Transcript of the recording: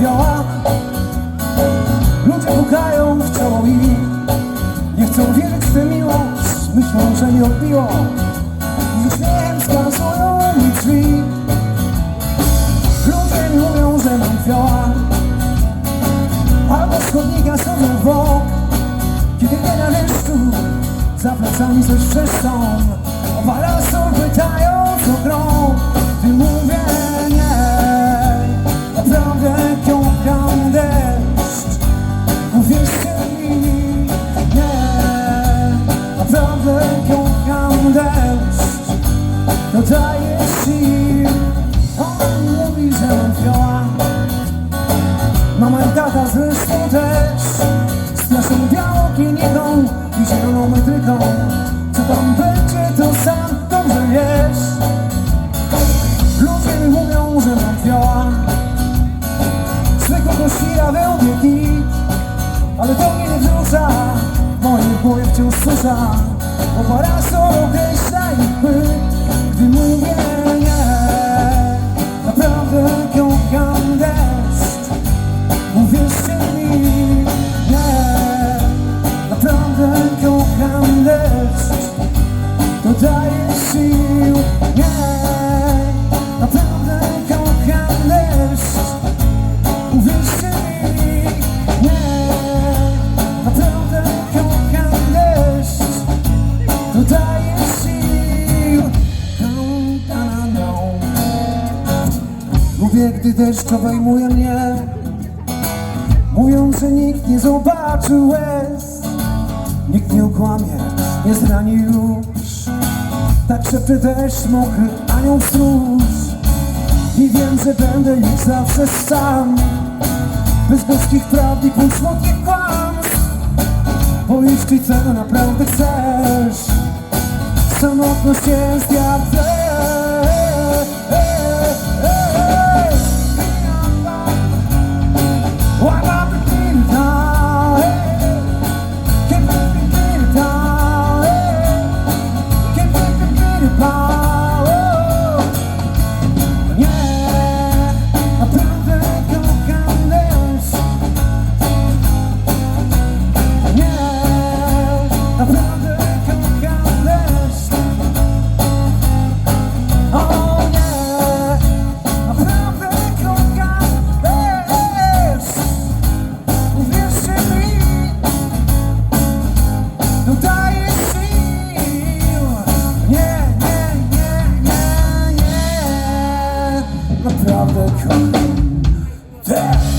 wioła Ludzie pukają w ciało i nie chcą wierzyć w tę miłość. Myślą, że mi odbiło. I uśmiechem wskazują mi drzwi. Ludzie mi mówią, że mam wioła Albo schodnika schodzą w bok. Kiedy nie na deszczu za plecami coś O parasol pytają co grą. Dodaje sił. On mówi, że mam fioła Mama i tata zresztą też. Z naszą białokinietą i zieloną metryką Co tam będzie, to sam dobrze wiesz. Ludzie mi mówią, że mam fioła Zwykłego świra wełbie kit Ale to mnie nie wzrusza. W mojej głowie wciąż susza Bo parasol określa ich pyt Gdy Lubię, gdy deszcz obejmuje mnie Mówią, że nikt nie zobaczy łez. Nikt nie okłamie, nie zrani już. Tak szepcze deszcz, mokry anioł stróż I wiem, że będę już zawsze sam. Bez gorzkich prawd i pół słodkich kłamstw Bo jeśli tego naprawdę chcesz Samotność jest jak the brother come back.